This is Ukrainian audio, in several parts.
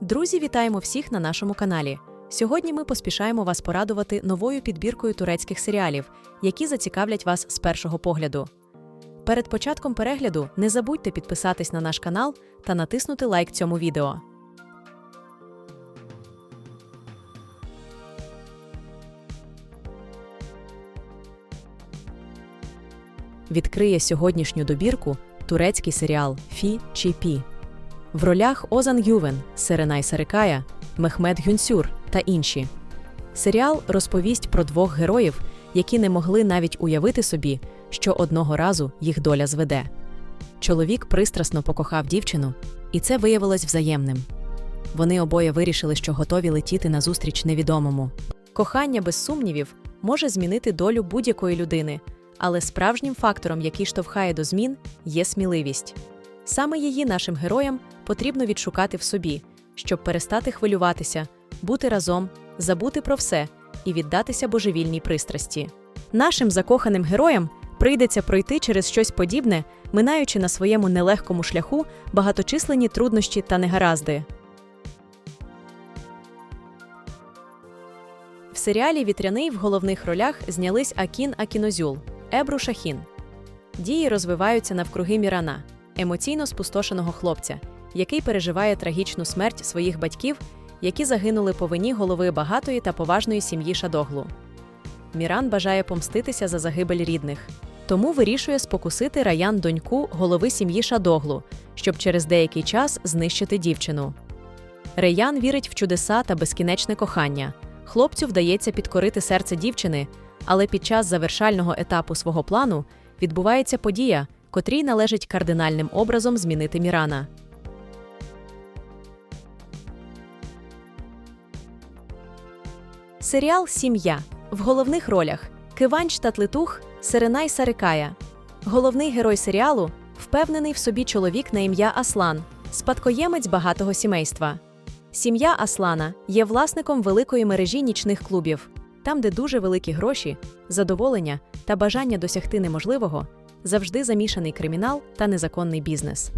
Друзі, вітаємо всіх на нашому каналі. Сьогодні ми поспішаємо вас порадувати новою підбіркою турецьких серіалів, які зацікавлять вас з першого погляду. Перед початком перегляду не забудьте підписатись на наш канал та натиснути лайк цьому відео. Відкриє сьогоднішню добірку турецький серіал Фі чи Пі. В ролях Озан Ювен, Серенай Сарикая, Мехмед Гюнсюр та інші. Серіал розповість про двох героїв, які не могли навіть уявити собі, що одного разу їх доля зведе. Чоловік пристрасно покохав дівчину, і це виявилось взаємним. Вони обоє вирішили, що готові летіти назустріч невідомому. Кохання, без сумнівів, може змінити долю будь-якої людини, але справжнім фактором, який штовхає до змін, є сміливість. Саме її нашим героям потрібно відшукати в собі, щоб перестати хвилюватися, бути разом, забути про все і віддатися божевільній пристрасті. Нашим закоханим героям прийдеться пройти через щось подібне, минаючи на своєму нелегкому шляху багаточисленні труднощі та негаразди. В серіалі Вітряний в головних ролях знялись Акін Акінозюл, Ебру Шахін. Дії розвиваються навкруги Мірана, емоційно спустошеного хлопця, який переживає трагічну смерть своїх батьків, які загинули по вині голови багатої та поважної сім'ї Шадоглу. Міран бажає помститися за загибель рідних, тому вирішує спокусити раян доньку голови сім'ї Шадоглу, щоб через деякий час знищити дівчину. Раян вірить в чудеса та безкінечне кохання. Хлопцю вдається підкорити серце дівчини, але під час завершального етапу свого плану відбувається подія, котрій належить кардинальним образом змінити Мірана. Серіал Сім'я в головних ролях Киванч Татлитух, Серенай Сарикая. Головний герой серіалу впевнений в собі чоловік на ім'я Аслан, спадкоємець багатого сімейства. Сім'я Аслана є власником великої мережі нічних клубів, там, де дуже великі гроші, задоволення та бажання досягти неможливого, завжди замішаний кримінал та незаконний бізнес.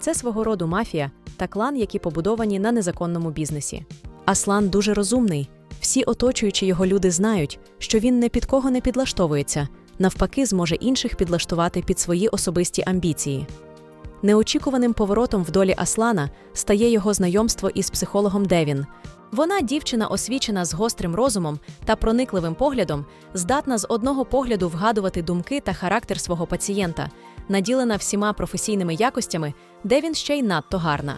Це свого роду мафія та клан, які побудовані на незаконному бізнесі. Аслан дуже розумний. Всі оточуючі його люди знають, що він не під кого не підлаштовується, навпаки, зможе інших підлаштувати під свої особисті амбіції. Неочікуваним поворотом в долі Аслана стає його знайомство із психологом Девін. Вона дівчина освічена з гострим розумом та проникливим поглядом, здатна з одного погляду вгадувати думки та характер свого пацієнта, наділена всіма професійними якостями, Девін ще й надто гарна.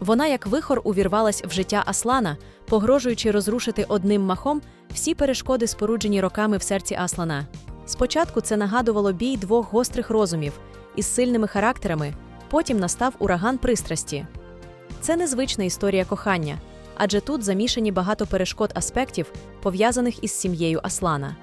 Вона, як вихор, увірвалась в життя Аслана, погрожуючи розрушити одним махом всі перешкоди, споруджені роками в серці Аслана. Спочатку це нагадувало бій двох гострих розумів із сильними характерами, потім настав ураган пристрасті. Це незвична історія кохання, адже тут замішані багато перешкод аспектів, пов'язаних із сім'єю Аслана.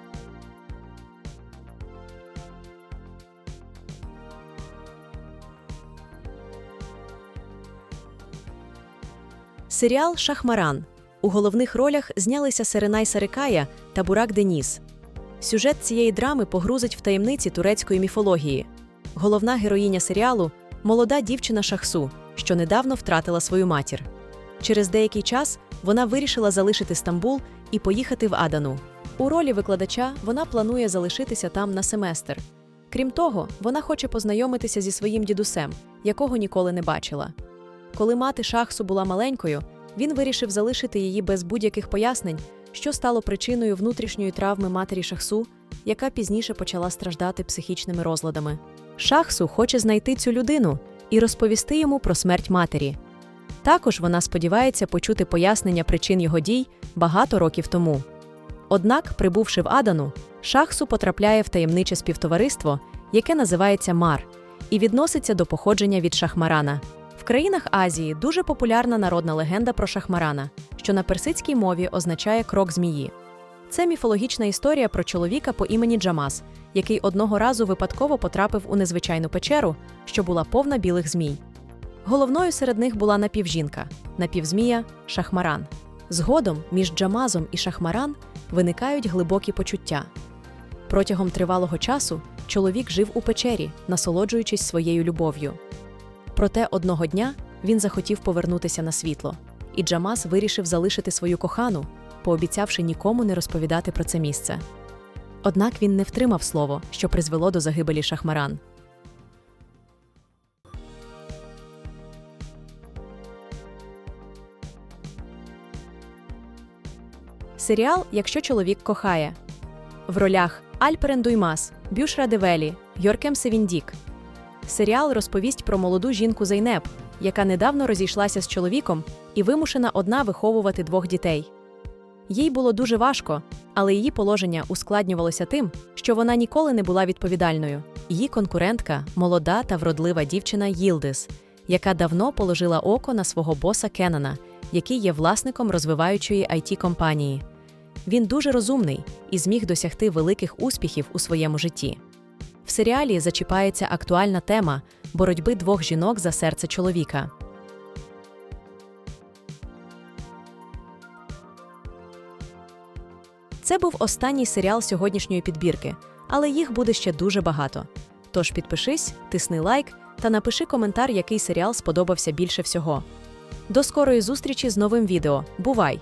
Серіал Шахмаран. У головних ролях знялися Серенай Сарикая та Бурак Деніс. Сюжет цієї драми погрузить в таємниці турецької міфології. Головна героїня серіалу молода дівчина Шахсу, що недавно втратила свою матір. Через деякий час вона вирішила залишити Стамбул і поїхати в Адану. У ролі викладача вона планує залишитися там на семестр. Крім того, вона хоче познайомитися зі своїм дідусем, якого ніколи не бачила. Коли мати Шахсу була маленькою, він вирішив залишити її без будь-яких пояснень, що стало причиною внутрішньої травми матері Шахсу, яка пізніше почала страждати психічними розладами. Шахсу хоче знайти цю людину і розповісти йому про смерть матері. Також вона сподівається почути пояснення причин його дій багато років тому. Однак, прибувши в Адану, Шахсу потрапляє в таємниче співтовариство, яке називається Мар, і відноситься до походження від Шахмарана. В країнах Азії дуже популярна народна легенда про Шахмарана, що на персидській мові означає крок змії. Це міфологічна історія про чоловіка по імені Джамас, який одного разу випадково потрапив у незвичайну печеру, що була повна білих змій. Головною серед них була напівжінка, напівзмія Шахмаран. Згодом між Джамазом і Шахмаран виникають глибокі почуття. Протягом тривалого часу чоловік жив у печері, насолоджуючись своєю любов'ю. Проте одного дня він захотів повернутися на світло. і Джамас вирішив залишити свою кохану, пообіцявши нікому не розповідати про це місце. Однак він не втримав слово, що призвело до загибелі Шахмаран. Серіал Якщо чоловік кохає в ролях Альперен Дуймас, Бюшра Девелі, Йоркем Севіндік. Серіал розповість про молоду жінку Зайнеп, яка недавно розійшлася з чоловіком і вимушена одна виховувати двох дітей. Їй було дуже важко, але її положення ускладнювалося тим, що вона ніколи не була відповідальною. Її конкурентка молода та вродлива дівчина Їлдис, яка давно положила око на свого боса Кеннона, який є власником розвиваючої it компанії. Він дуже розумний і зміг досягти великих успіхів у своєму житті. В серіалі зачіпається актуальна тема боротьби двох жінок за серце чоловіка. Це був останній серіал сьогоднішньої підбірки, але їх буде ще дуже багато. Тож підпишись, тисни лайк та напиши коментар, який серіал сподобався більше всього. До скорої зустрічі з новим відео. Бувай!